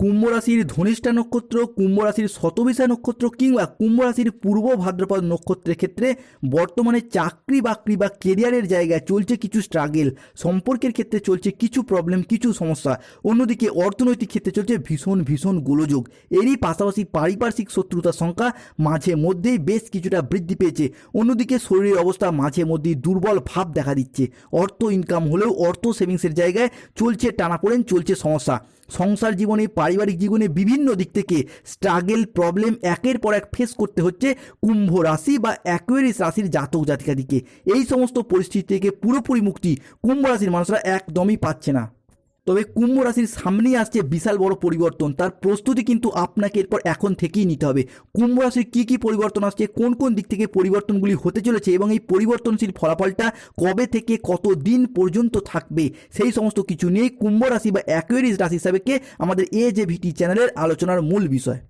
কুম্ভ রাশির ধনিষ্ঠা নক্ষত্র, কুম্ভ রাশির শতবিশা নক্ষত্র কিংবা কুম্ভ রাশির পূর্ব ভাদ্রপদ নক্ষত্রের ক্ষেত্রে বর্তমানে চাকরি বাকরি বা কেরিয়ারের জায়গায় চলছে কিছু স্ট্রাগেল সম্পর্কের ক্ষেত্রে চলছে কিছু প্রবলেম কিছু সমস্যা। অন্যদিকে অর্থনৈতিক ক্ষেত্রে চলছে ভীষণ ভীষণ গোলযোগ। এরই পাশাপাশি পারিপার্শ্বিক শত্রুতার সংখ্যা মাঝে মধ্যেই বেশ কিছুটা বৃদ্ধি পেয়েছে। অন্যদিকে শরীরের অবস্থা মাঝে মধ্যেই দুর্বল ভাব দেখা দিচ্ছে। অর্থ ইনকাম হলেও অর্থ সেভিংসের জায়গায় চলছে, টানাপোড়েন, চলছে সমস্যা। সংসার জীবনে পারিবারিক জীবনে বিভিন্ন দিক থেকে স্ট্রাগেল প্রবলেম একের পর এক ফেস করতে হচ্ছে কুম্ভ রাশি বা অ্যাকুয়ারিস রাশির জাতক জাতিকা দিকে এই সমস্ত পরিস্থিতি থেকে পুরোপুরি মুক্তি কুম্ভ রাশির মানুষরা একদমই পাচ্ছে না। তবে কুম্ভ রাশির সামনেই আসছে বিশাল বড় পরিবর্তন। তার প্রস্তুতি কিন্তু আপনাকে এরপর এখন থেকেই নিতে হবে। কুম্ভ রাশির কী কী পরিবর্তন আসছে, কোন কোন দিক থেকে পরিবর্তনগুলি হতে চলেছে এবং এই পরিবর্তনশীল ফলাফলটা কবে থেকে কত দিন পর্যন্ত থাকবে, সেই সমস্ত কিছু নিয়েই কুম্ভ রাশি বা অ্যাকুয়ারিস রাশি হিসাবেকে আমাদের এ যে ভিটি চ্যানেলের আলোচনার মূল বিষয়।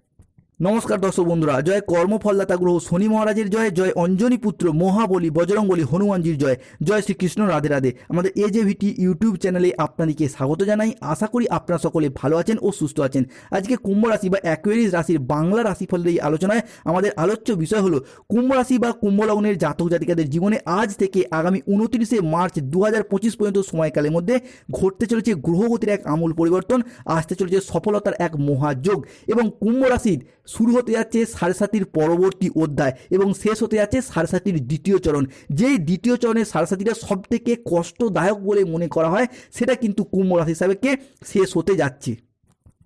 নমস্কার দর্শক বন্ধুরা, জয় কর্মফলদাতা গ্রহ শনি মহারাজের জয় জয় অঞ্জনী পুত্র মহাবলী বজরংবলী হনুমানজির জয় জয় শ্রীকৃষ্ণ রাধে রাধে। আমাদের এ যে ভিটি ইউটিউব চ্যানেলে আপনাদেরকে স্বাগত জানাই। আশা করি আপনারা সকলে ভালো আছেন ও সুস্থ আছেন। আজকে কুম্ভ রাশি বা অ্যাকুয়ারিস রাশির বাংলা রাশিফলের এই আলোচনায় আমাদের আলোচ্য বিষয় হলো কুম্ভ রাশি বা কুম্ভ লগ্নের জাতক জাতিকাদের জীবনে আজ থেকে আগামী উনত্রিশে মার্চ দু হাজার পঁচিশ পর্যন্ত সময়কালের মধ্যে ঘটতে চলেছে গ্রহগতির এক আমূল পরিবর্তন, আসতে চলেছে সফলতার এক মহাযোগ এবং কুম্ভ রাশির শুরু হতে যাচ্ছে সারসাতির সাতির পরবর্তী অধ্যায় এবং শেষ হতে যাচ্ছে সারসাতির সাতির দ্বিতীয় চরণ। যেই দ্বিতীয় চরণে সারসাতিটা সবথেকে সব থেকে কষ্টদায়ক বলে মনে করা হয়, সেটা কিন্তু কুম্ভ রাশি হিসাবে শেষ হতে যাচ্ছে।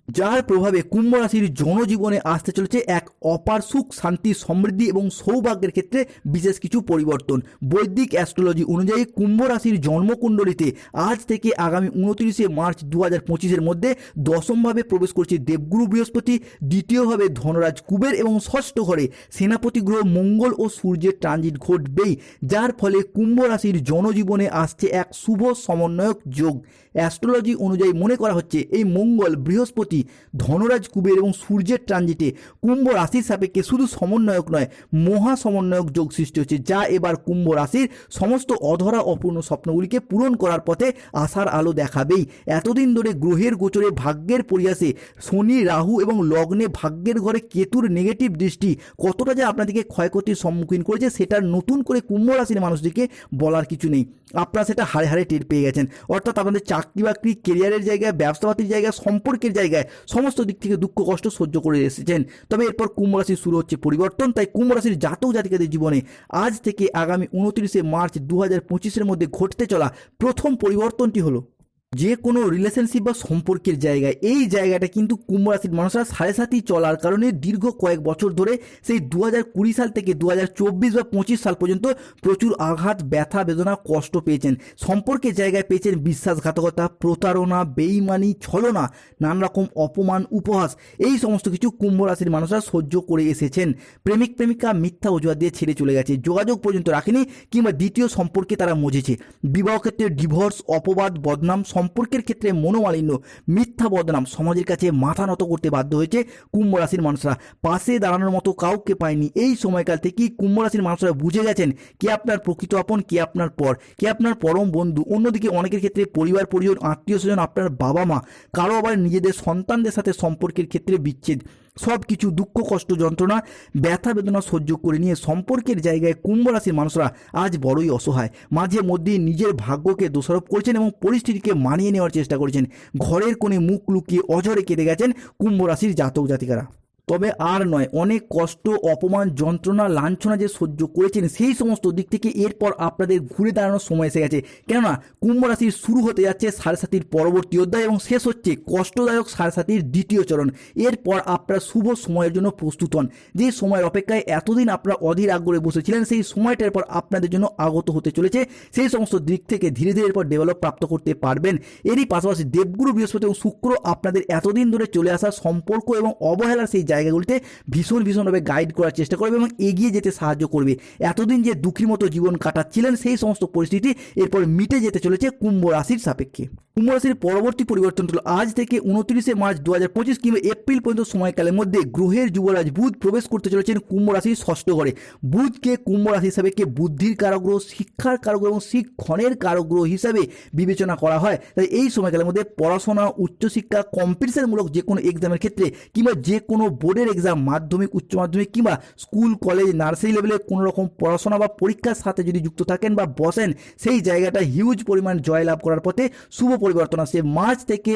যার প্রভাবে কুম্ভ রাশির জনজীবনে আসতে চলেছে এক অপার সুখ, শান্তি, সমৃদ্ধি এবং সৌভাগ্যের ক্ষেত্রে বিশেষ কিছু পরিবর্তন। বৈদিক অ্যাস্ট্রোলজি অনুযায়ী কুম্ভ রাশির জন্মকুণ্ডলিতে আজ থেকে আগামী উনত্রিশে মার্চ দু হাজার পঁচিশের মধ্যে দশমভাবে প্রবেশ করছে দেবগুরু বৃহস্পতি, দ্বিতীয়ভাবে ধনরাজ কুবের এবং ষষ্ঠ ঘরে সেনাপতি গ্রহ মঙ্গল ও সূর্যের ট্রানজিট ঘটবেই, যার ফলে কুম্ভ রাশির জনজীবনে আসছে এক শুভ সমন্বয়ক যোগ। অ্যাস্ট্রোলজি অনুযায়ী মনে করা হচ্ছে এই মঙ্গল বৃহস্পতি ধনরাজ কুবের এবং সূর্যের ট্রানজিটে কুম্ভ রাশির সাপেক্ষে শুধু সমন্বয়ক নয়, মহা সমন্বয়ক যোগ সৃষ্টি হচ্ছে, যা এবার কুম্ভ রাশির সমস্ত অধরা অপূর্ণ স্বপ্নগুলিকে পূরণ করার পথে আশার আলো দেখাবেই। এতদিন ধরে গ্রহের গোচরে ভাগ্যের পরিয়াসে শনি, রাহু এবং লগ্নে ভাগ্যের ঘরে কেতুর নেগেটিভ দৃষ্টি কতটা যে আপনাদেরকে ক্ষয়ক্ষতির সম্মুখীন করেছে, সেটার নতুন করে কুম্ভ রাশির মানুষদেরকে বলার কিছু নেই। আপনারা সেটা হারে হারে টের পেয়ে গেছেন। অর্থাৎ আপনাদের চাকরি বাকরি কেরিয়ারের জায়গায় ব্যবসাপাতির জায়গায়, সম্পর্কের জায়গায় সমস্ত দিক থেকে দুঃখ, কষ্ট সহ্য করে এসেছেন। তবে এরপর কুম্ভ রাশির শুরু হচ্ছে পরিবর্তন। তাই কুম্ভ রাশির জাতক জাতিকাদের জীবনে আজ থেকে আগামী উনত্রিশে মার্চ দু হাজার পঁচিশের মধ্যে ঘটতে চলা প্রথম পরিবর্তনটি হলো যে কোনো রিলেশনশিপ বা সম্পর্কের জায়গায়, এই জায়গাটা কিন্তু কুম্ভ রাশির মানুষরা সাড়ে সাতই চলার কারণে দীর্ঘ কয়েক বছর ধরে সেই দু কুড়ি সাল থেকে দু চব্বিশ বা পঁচিশ সাল পর্যন্ত প্রচুর আঘাত, ব্যথা, বেদনা, কষ্ট পেয়েছেন। সম্পর্কের জায়গায় পেয়েছেন বিশ্বাসঘাতকতা, প্রতারণা, বেইমানি, ছলনা নানা রকম অপমান, উপহাস। এই সমস্ত কিছু কুম্ভ রাশির মানুষরা সহ্য করে এসেছেন। প্রেমিক, প্রেমিকা মিথ্যা অজুহাত দিয়ে ছেড়ে চলে গেছে। যোগাযোগ পর্যন্ত রাখেনি কিংবা দ্বিতীয় সম্পর্কে তারা মজেছে। বিবাহ ক্ষেত্রে ডিভোর্স অপবাদ, বদনাম সম্পর্কের ক্ষেত্রে মনোমালিন্য, মিথ্যা বদনাম সমাজের কাছে মাথা নত করতে বাধ্য হয়েছে কুম্ভ রাশির মানুষরা। পাশে দাঁড়ানোর মতো কাউকে পায়নি। এই সময়কাল থেকেই কুম্ভ রাশির মানুষরা বুঝে গেছেন, কে আপনার প্রকৃত আপন, কে আপনার পর, কে আপনার পরম বন্ধু। অন্যদিকে অনেকের ক্ষেত্রে পরিবার, পরিজন, আত্মীয় স্বজন, আপনার বাবা মা কারও আবার নিজেদের সন্তানদের সাথে সম্পর্কের ক্ষেত্রে বিচ্ছেদ। সব কিছু দুঃখ, কষ্ট, যন্ত্রণা, ব্যথা, বেদনা সহ্য করে নিয়ে সম্পর্কের জায়গায় কুম্ভ রাশির মানুষরা আজ বড়ই অসহায়। মাঝে মধ্যে নিজের ভাগ্যকে দোষারোপ করেছেন এবং পরিস্থিতিকে মানিয়ে নেওয়ার চেষ্টা করেছেন। ঘরের কোণে মুখ লুকিয়ে অঝরে কেটে গেছেন কুম্ভ রাশির জাতক জাতিকারা তবে আর নয়, অনেক কষ্ট, অপমান, যন্ত্রণা, লাঞ্ছনা যে সহ্য করেছেন, সেই সমস্ত দিক থেকে এরপর আপনাদের ঘুরে দাঁড়ানোর সময় এসে গেছে। কেননা, কুম্ভ রাশির শুরু হতে যাচ্ছে সাড়ে পরবর্তী অধ্যায় এবং শেষ হচ্ছে কষ্টদায়ক সাড়ে দ্বিতীয় চরণ। এরপর আপনারা শুভ সময়ের জন্য প্রস্তুত হন। যে সময়ের অপেক্ষায় এতদিন আপনারা অধীর আগ্রহে বসেছিলেন, সেই সময়টার পর আপনাদের জন্য আগত হতে চলেছে। সেই সমস্ত দিক থেকে ধীরে ধীরে এরপর ডেভেলপ প্রাপ্ত করতে পারবেন। এরই পাশাপাশি দেবগুরু বৃহস্পতি এবং শুক্র আপনাদের এতদিন ধরে চলে আসা সম্পর্ক এবং অবহেলার সেই জায়গাগুলিতে ভীষণ ভীষণভাবে গাইড করার চেষ্টা করবে এবং এগিয়ে যেতে সাহায্য করবে। এতদিন যে দুঃখীর মতো জীবন কাটাচ্ছিলেন, সেই সমস্ত পরিস্থিতি এরপর মিটে যেতে চলেছে কুম্ভ রাশির সাপেক্ষে। কুম্ভ রাশির পরবর্তী পরিবর্তন হলো আজ থেকে উনত্রিশে মার্চ দু হাজার পঁচিশ কিংবা এপ্রিল পর্যন্ত সময়কালের মধ্যে গ্রহের যুবরাজ বুধ প্রবেশ করতে চলেছেন কুম্ভ রাশির ষষ্ঠ ঘরে। বুধকে কুম্ভ রাশি হিসাবে কে বুদ্ধির কারগ্রহ, শিক্ষার কারগ্রহ এবং শিক্ষণের কারগ্রহ হিসাবে বিবেচনা করা হয়। তাই এই সময়কালের মধ্যে পড়াশোনা, উচ্চশিক্ষা কম্পিটিশনমূলক যে কোনো এক্সামের ক্ষেত্রে কিংবা যে কোনো বোর্ডের এক্সাম মাধ্যমিক, উচ্চ মাধ্যমিক কিংবা স্কুল কলেজ নার্সারি লেভেলে কোনো রকম পড়াশোনা বা পরীক্ষার সাথে যদি যুক্ত থাকেন বা বসেন, সেই জায়গাটা হিউজ পরিমাণ জয়লাভ করার পথে শুভ পরিবর্তন আসে মার্চ থেকে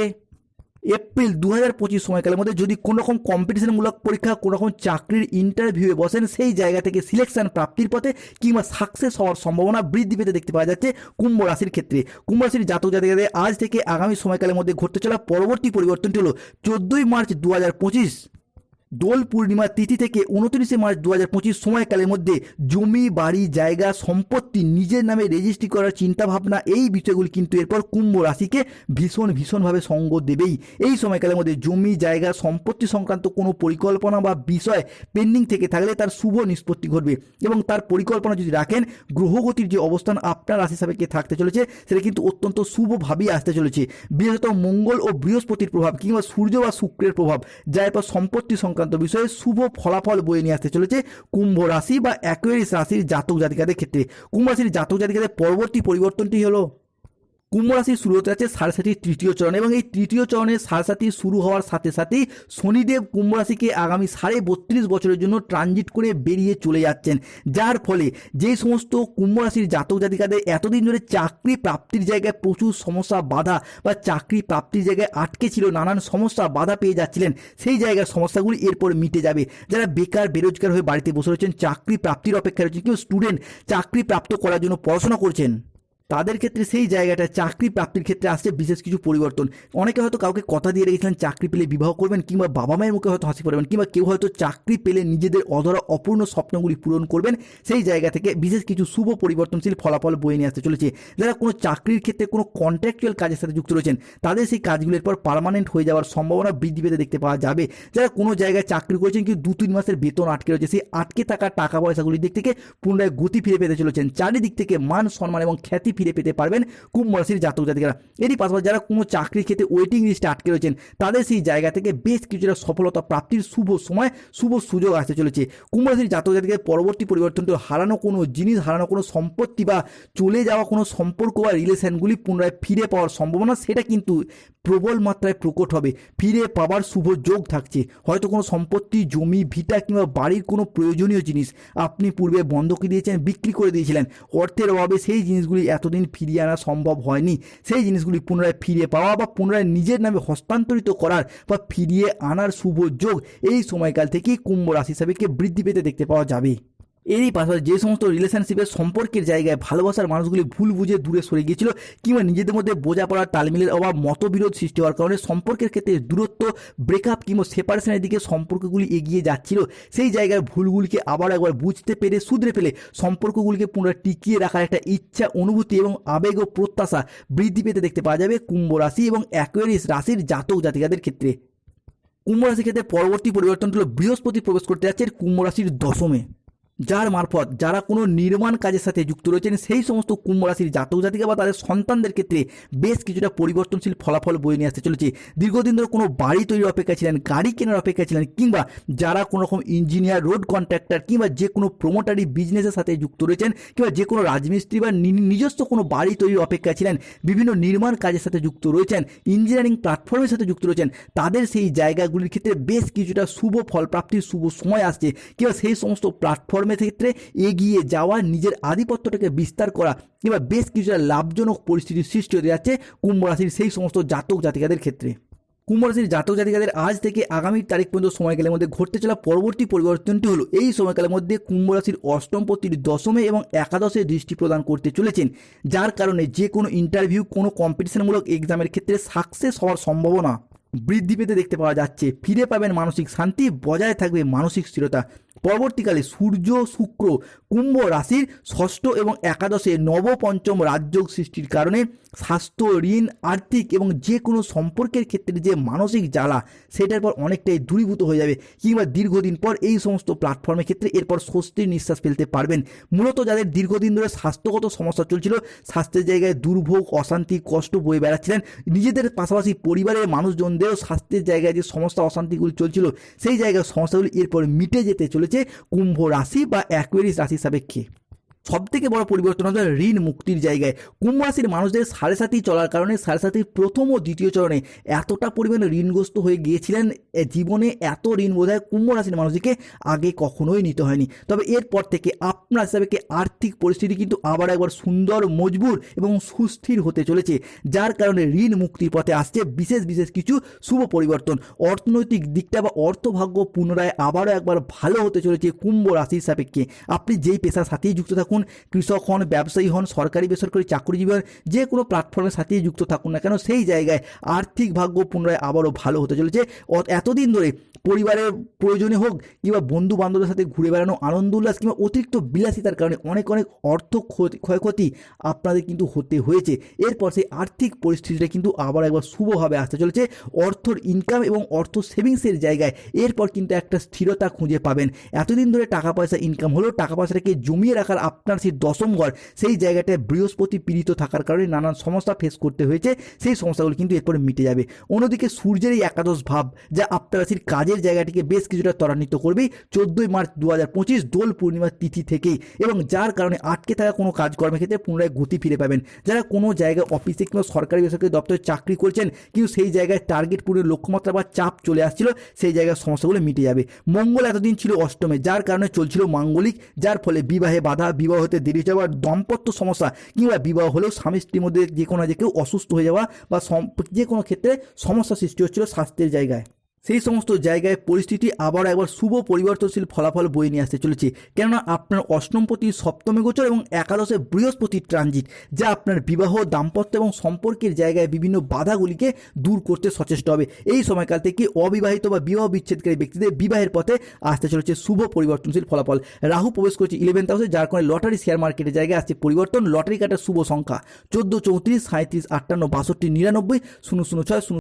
এপ্রিল দু হাজার পঁচিশ সময়কালের মধ্যে যদি কোনো রকম কম্পিটিশনমূলক পরীক্ষা কোনো রকম চাকরির ইন্টারভিউয়ে বসেন, সেই জায়গা থেকে সিলেকশন প্রাপ্তির পথে কিংবা সাকসেস হওয়ার সম্ভাবনা বৃদ্ধি পেতে দেখতে পাওয়া যাচ্ছে কুম্ভ রাশির ক্ষেত্রে। কুম্ভ রাশির জাতক জাতিকাদের আজ থেকে আগামী সময়কালের মধ্যে ঘটতে চলা পরবর্তী পরিবর্তনটি হলো চোদ্দোই মার্চ দু হাজার পঁচিশ। দোল পূর্ণিমার তিথি থেকে উনত্রিশে মার্চ দু হাজার পঁচিশ সময়কালের মধ্যে জমি, বাড়ি, জায়গা, সম্পত্তি নিজের নামে রেজিস্ট্রি করার চিন্তাভাবনা, এই বিষয়গুলি কিন্তু এরপর কুম্ভ রাশিকে ভীষণ, ভীষণভাবে সঙ্গ দেবেই। এই সময়কালের মধ্যে জমি, জায়গা, সম্পত্তি সংক্রান্ত কোনো পরিকল্পনা বা বিষয় পেন্ডিং থেকে থাকলে তার শুভ নিষ্পত্তি ঘটবে এবং তার পরিকল্পনা যদি রাখেন, গ্রহগতির যে অবস্থান আপনার রাশি সাপেক্ষে থাকতে চলেছে, সেটা কিন্তু অত্যন্ত শুভভাবেই আসতে চলেছে। বিশেষত মঙ্গল ও বৃহস্পতির প্রভাব কিংবা সূর্য বা শুক্রের প্রভাব যা এরপর সম্পত্তি সংক্রান্ত বিষয়ে শুভ ফলাফল বয়ে নিয়ে আসতে চলেছে কুম্ভ রাশি বা অ্যাকুয়ারিস রাশির জাতক জাতিকাদের ক্ষেত্রে। কুম্ভ রাশির জাতক জাতিকাদের পরবর্তী পরিবর্তনটি হলো কুম্ভ রাশি শুরু হতে যাচ্ছে সাড়ে তৃতীয় চরণ এবং এই তৃতীয় চরণে সাড়ে শুরু হওয়ার সাথে সাথেই শনিদেব কুম্ভ রাশিকে আগামী সাড়ে বত্রিশ বছরের জন্য ট্রানজিট করে বেরিয়ে চলে যাচ্ছেন। যার ফলে যে সমস্ত কুম্ভ রাশির জাতক জাতিকাদের এতদিন ধরে চাকরি প্রাপ্তির জায়গায় প্রচুর সমস্যা, বাধা বা চাকরি প্রাপ্তির জায়গায় আটকে ছিল, নানান সমস্যা, বাধা পেয়ে যাচ্ছিলেন, সেই জায়গার সমস্যাগুলি এরপর মিটে যাবে। যারা বেকার, বেরোজগার হয়ে বাড়িতে বসে রয়েছেন, চাকরি প্রাপ্তির অপেক্ষায় রয়েছেন, কেউ স্টুডেন্ট চাকরি প্রাপ্ত করার জন্য পড়াশোনা করছেন। তাদের ক্ষেত্রে সেই জায়গাটা চাকরি প্রাপ্তির ক্ষেত্রে আসছে বিশেষ কিছু পরিবর্তন। অনেকে হয়তো কাউকে কথা দিয়ে রেখেছিলেন, চাকরি পেলে বিবাহ করবেন, কিংবা বাবা মায়ের মুখে হয়তো হাসি পড়বেন কিংবা কেউ হয়তো চাকরি পেলে নিজেদের অধরা অপূর্ণ স্বপ্নগুলি পূরণ করবেন। সেই জায়গা থেকে বিশেষ কিছু শুভ পরিবর্তনশীল ফলাফল বয়ে নিয়ে আসতে চলেছে। যারা কোনো চাকরির ক্ষেত্রে কোনো কন্ট্রাকচুয়াল কাজের সাথে যুক্ত রয়েছেন, তাদের সেই কাজগুলির পর পার্মানেন্ট হয়ে যাওয়ার সম্ভাবনা বৃদ্ধি পেতে দেখতে পাওয়া যাবে। যারা কোনো জায়গায় চাকরি করেছেন, কিন্তু দু তিন মাসের বেতন আটকে রয়েছে, সেই আটকে থাকা টাকা পয়সাগুলির দিক থেকে পুনরায় গতি ফিরে পেতে চলেছেন। চারিদিক থেকে মান সম্মান এবং খ্যাতি ফিরে পেতে পারবেন কুম্ভ রাশির জাতক জাতিকারা। এরই পাশাপাশি যারা কোনো চাকরির ক্ষেত্রে ওয়েটিং লিস্টে আটকে রয়েছেন, তাদের সেই জায়গা থেকে বেশ কিছুটা সফলতা প্রাপ্তির শুভ সময়, শুভ সুযোগ আসতে চলেছে। কুম্ভ রাশির জাতক জাতিকার পরবর্তী পরিবর্তনটি হারানো কোনো জিনিস, হারানো কোনো সম্পত্তি বা চলে যাওয়া কোনো সম্পর্ক বা রিলেশনগুলি পুনরায় ফিরে পাওয়ার সম্ভাবনা, সেটা কিন্তু প্রবল মাত্রায় প্রকট হবে। ফিরে পাওয়ার শুভ যোগ থাকছে। হয়তো কোনো সম্পত্তি, জমি, ভিটা কিংবা বাড়ির কোনো প্রয়োজনীয় জিনিস আপনি পূর্বে বন্ধকি দিয়েছেন, বিক্রি করে দিয়েছিলেন। অর্থের অভাবে সেই জিনিসগুলি এতদিন ফিরিয়ে আনা সম্ভব হয়নি। সেই জিনিসগুলি পুনরায় ফিরে পাওয়া বা পুনরায় নিজের নামে হস্তান্তরিত করার বা ফিরিয়ে আনার শুভ যোগ এই সময়কাল থেকেই কুম্ভ রাশি হিসাবে বৃদ্ধি পেতে দেখতে পাওয়া যাবে। এরই পাশাপাশি যে সমস্ত রিলেশনশিপের সম্পর্কের জায়গায় ভালোবাসার মানুষগুলি ভুল বুঝে দূরে সরে গিয়েছিল, কিংবা নিজেদের মধ্যে বোঝাপড়ার তালমিলের অভাব, মতবিরোধ সৃষ্টি হওয়ার কারণে সম্পর্কের ক্ষেত্রে দূরত্ব ব্রেকআপ কিংবা সেপারেশনের দিকে সম্পর্কগুলি এগিয়ে যাচ্ছিল। সেই জায়গার ভুলগুলিকে আবার একবার বুঝতে পেরে শুধরে ফেলে সম্পর্কগুলিকে পুনরায় টিকিয়ে রাখার একটা ইচ্ছা, অনুভূতি এবং আবেগ ও প্রত্যাশা বৃদ্ধি পেতে দেখতে পাওয়া যাবে কুম্ভ রাশি এবং অ্যাকোয়ারিস রাশির জাতক জাতিকাদের ক্ষেত্রে। কুম্ভ রাশির ক্ষেত্রে পরবর্তী পরিবর্তন হলো বৃহস্পতি প্রবেশ করতে যাচ্ছে কুম্ভ রাশির দশমে। যার মারফত যারা কোনো নির্মাণ কাজের সাথে যুক্ত রয়েছেন, সেই সমস্ত কুম্ভ রাশির জাতক জাতিকা বা তাদের সন্তানদের ক্ষেত্রে বেশ কিছুটা পরিবর্তনশীল ফলাফল বয়ে নিয়ে আসতে চলেছে। দীর্ঘদিন ধরে কোনো বাড়ি তৈরির অপেক্ষা ছিলেন, গাড়ি কেনার অপেক্ষা ছিলেন, কিংবা যারা কোনো রকম ইঞ্জিনিয়ার রোড কন্ট্রাক্টর কিংবা যে কোনো প্রোমোটারি বিজনেসের সাথে যুক্ত রয়েছেন, কিংবা যে কোনো রাজমিস্ত্রি বা নিজস্ব কোনো বাড়ি তৈরির অপেক্ষা ছিলেন, বিভিন্ন নির্মাণ কাজের সাথে যুক্ত রয়েছেন ইঞ্জিনিয়ারিং প্ল্যাটফর্মের সাথে যুক্ত রয়েছেন, তাদের সেই জায়গাগুলির ক্ষেত্রে বেশ কিছুটা শুভ ফল প্রাপ্তির শুভ সময় আসছে, কিংবা সেই সমস্ত প্ল্যাটফর্মের ক্ষেত্রে এগিয়ে যাওয়া, নিজের আধিপত্যটাকে বিস্তার করা কিংবা বেশ কিছুটা লাভজনক পরিস্থিতির সৃষ্টি হতে যাচ্ছে কুম্ভ রাশির সেই সমস্ত জাতক জাতিকাদের ক্ষেত্রে। কুম্ভ রাশির জাতক জাতিকাদের আজ থেকে আগামী তারিখ পর্যন্ত সময়কালের মধ্যে ঘটতে চলা পরবর্তী পরিবর্তনটি হলো, এই সময়কালের মধ্যে কুম্ভ রাশির অষ্টম পতির দশমে এবং একাদশে দৃষ্টি প্রদান করতে চলেছেন, যার কারণে যে কোনো ইন্টারভিউ কোনো কম্পিটিশনমূলক এক্সামের ক্ষেত্রে সাকসেস হওয়ার সম্ভাবনা বৃদ্ধি পেতে দেখতে পাওয়া যাচ্ছে। ফিরে পাবেন মানসিক শান্তি, বজায় থাকবে মানসিক স্থিরতা। পরবর্তীকালে সূর্য, শুক্র, কুম্ভ রাশির ষষ্ঠ এবং একাদশে নবপঞ্চম রাজযোগ সৃষ্টির কারণে স্বাস্থ্য, ঋণ, আর্থিক এবং যে কোনো সম্পর্কের ক্ষেত্রে যে মানসিক জ্বালা, সেটার পর অনেকটাই দূরীভূত হয়ে যাবে কিংবা দীর্ঘদিন পর এই সমস্ত প্ল্যাটফর্মের ক্ষেত্রে এরপর স্বস্তির নিঃশ্বাস ফেলতে পারবেন। মূলত যাদের দীর্ঘদিন ধরে স্বাস্থ্যগত সমস্যা চলছিল, স্বাস্থ্যের জায়গায় দুর্ভোগ, অশান্তি, কষ্ট বয়ে বেড়াচ্ছিলেন, নিজেদের পাশাপাশি পরিবারের মানুষজনদেরও স্বাস্থ্যের জায়গায় যে সমস্যা, অশান্তিগুলি চলছিল, সেই জায়গায় সমস্যাগুলি এরপর মিটে যেতে চলেছে। কুম্ভ রাশি বা অ্যাকুয়ারিস রাশি সাপেক্ষে। সব থেকে বড় পরিবর্তন হচ্ছে ঋণ মুক্তির জায়গায়। কুম্ভ রাশির মানুষদের সাড়ে সাথী চলার কারণে সাড়ে সাথীর প্রথম ও দ্বিতীয় চরণে এতটা পরিমাণে ঋণগ্রস্ত হয়ে গিয়েছিলেন জীবনে এত ঋণ বোধ হয় কুম্ভ রাশির মানুষদেরকে আগে কখনোই নিতে হয়নি। তবে এরপর থেকে আপনার হিসাবে আর্থিক পরিস্থিতি কিন্তু আবার একবার সুন্দর মজবুর এবং সুস্থির হতে চলেছে, যার কারণে ঋণ মুক্তির পথে আসছে বিশেষ বিশেষ কিছু শুভ পরিবর্তন। অর্থনৈতিক দিকটা বা অর্থভাগ্য পুনরায় আবারও একবার ভালো হতে চলেছে কুম্ভ রাশির সাপেক্ষে। আপনি যেই পেশার সাথেই যুক্ত থাকুন কৃষক হন, ব্যবসায়ী হন, সরকারি, বেসরকারি চাকরিজীবী হন, যে কোনো প্ল্যাটফর্মের সাথেই যুক্ত থাকুন না কেন, সেই জায়গায় আর্থিক ভাগ্য পুনরায় আবারও ভালো হতে চলেছে। এতদিন ধরে পরিবারের প্রয়োজনে হোক কিংবা বন্ধু বান্ধবের সাথে ঘুরে বেড়ানো, আনন্দ উল্লাস কিংবা অতিরিক্ত বিলাসিতার কারণে অনেক অনেক অর্থ ক্ষতি- ক্ষয়ক্ষতি আপনাদের কিন্তু হতে হয়েছে। এরপর সেই আর্থিক পরিস্থিতিটা কিন্তু আবার একবার শুভভাবে আসতে চলেছে। অর্থর ইনকাম এবং অর্থ সেভিংসের জায়গায় এরপর কিন্তু একটা স্থিরতা খুঁজে পাবেন। এতদিন ধরে টাকা পয়সা ইনকাম হলেও টাকা পয়সাটাকে জমিয়ে রাখার আপনার সেই দশম ঘর সেই জায়গাটায় বৃহস্পতি পীড়িত থাকার কারণে নানান সমস্যা ফেস করতে হয়েছে, সেই সমস্যাগুলো কিন্তু এরপরে মিটে যাবে। অন্যদিকে সূর্যের এই একাদশ ভাব, যা আপনার রাশির কাজের জায়গাটিকে বেশ কিছুটা ত্বরান্বিত করবে, চোদ্দোই মার্চ দু হাজার পঁচিশ দোল পূর্ণিমার তিথি থেকেই এবং যার কারণে আটকে থাকা কোনো কাজকর্মের ক্ষেত্রে পুনরায় গতি ফিরে পাবেন। যারা কোনো জায়গায় অফিসে কিংবা সরকারি বেসরকারি দপ্তরে চাকরি করছেন, কিন্তু সেই জায়গায় টার্গেট পূরণের লক্ষ্যমাত্রা বা চাপ চলে আসছিল, সেই জায়গার সমস্যাগুলো মিটে যাবে। মঙ্গল এতদিন ছিল অষ্টমে, যার কারণে চলছিল মাঙ্গলিক, যার ফলে বিবাহে বাধা বিবাহ হতে দেরি হয়ে যাওয়া দম্পত্য সমস্যা কিংবা বিবাহ হলেও স্বামী স্ত্রীর মধ্যে যে কোনো যে কেউ অসুস্থ হয়ে যাওয়া বা যে কোনো ক্ষেত্রে সমস্যা সৃষ্টি হচ্ছিল স্বাস্থ্যের জায়গায়। সেই সমস্ত জায়গায় পরিস্থিতি আবার একবার শুভ পরিবর্তনশীল ফলাফল বয়ে নিয়ে আসতে চলেছে। কেননা আপনার অষ্টমপতি সপ্তমী গোচর এবং একাদশে বৃহস্পতির ট্রানজিট, যা আপনার বিবাহ, দাম্পত্য এবং সম্পর্কের জায়গায় বিভিন্ন বাধাগুলিকে দূর করতে সচেষ্ট হবে। এই সময়কাল থেকে অবিবাহিত বা বিবাহ বিচ্ছেদকারী ব্যক্তিদের বিবাহের পথে আসতে চলেছে শুভ পরিবর্তনশীল ফলাফল। রাহু প্রবেশ করছে ইলেভেন্থ হাউসে যার কারণে লটারি শেয়ার মার্কেটের জায়গায় আসছে পরিবর্তন। লটারি কাটার শুভ সংখ্যা চোদ্দ, চৌত্রিশ সাঁত্রিশ আটান্ন, বাষট্টি, নিরানব্বই, শূন্য শূন্য, ছয়, শূন্য